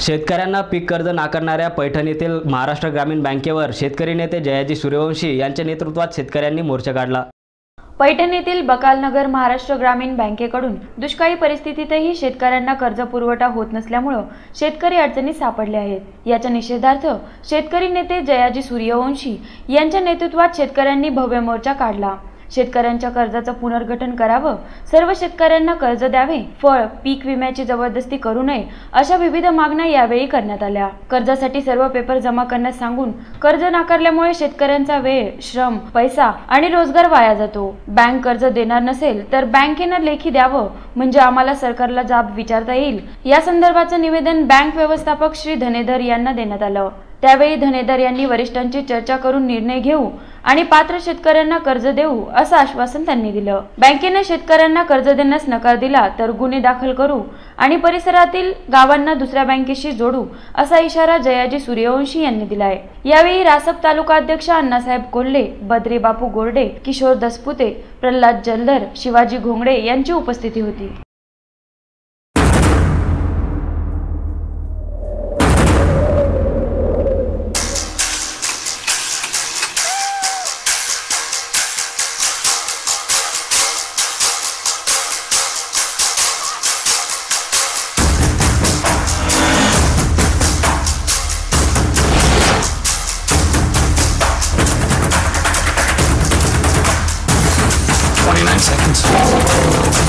शेतकऱ्यांना पीक कर्ज नाकारणाऱ्या पैठण येथील महाराष्ट्र ग्रामीण बँकेवर शेतकरी नेते जयाजी सूर्यवंशी यांच्या नेतृत्वात शेतकऱ्यांनी मोर्चा काढला. पैठण येथील बकालनगर महाराष्ट्र ग्रामीण बँकेकडून दुष्काळी परिस्थितीतही शेतकऱ्यांना कर्ज पुरवठा होत नसल्यामुळं शेतकरी अडचणीत सापडले आहेत. याच्या निषेधार्थ शेतकरी नेते जयाजी सूर्यवंशी यांच्या नेतृत्वात शेतकऱ्यांनी भव्य मोर्चा काढला. शेतकऱ्यांच्या कर्जाचं पुनर्गठन करावं सर्व शेतकऱ्यांना कर्ज द्यावे फळ पीक विम्याची जबरदस्ती करू नये अशा विविध मागण्या यावेळी करण्यात आल्या. कर्जासाठी सर्व पेपर जमा करण्यास सांगून कर्ज नाकारल्यामुळे शेतकऱ्यांचा वेळ श्रम पैसा आणि रोजगार वाया जातो. बँक कर्ज देणार नसेल तर बँकेनं लेखी द्यावं म्हणजे आम्हाला सरकारला जाब विचारता येईल. या संदर्भाचं निवेदन बँक व्यवस्थापक श्री धनेधर यांना देण्यात आलं. त्यावेळी धनेधर यांनी वरिष्ठांची चर्चा करून निर्णय घेऊ आणि पात्र शेतकऱ्यांना कर्ज देऊ असं आश्वासन त्यांनी दिलं. बँकेने शेतकऱ्यांना कर्ज देण्यास नकार दिला तर गुन्हे दाखल करू आणि परिसरातील गावांना दुसऱ्या बँकेशी जोडू असा इशारा जयाजी सूर्यवंशी यांनी दिलाय. यावेळी रासप तालुका अध्यक्ष अण्णासाहेब कोल्हे बद्री बापू गोरडे किशोर दसपुते प्रल्हाद जल्दर शिवाजी घोंगडे यांची उपस्थिती होती. 29 seconds.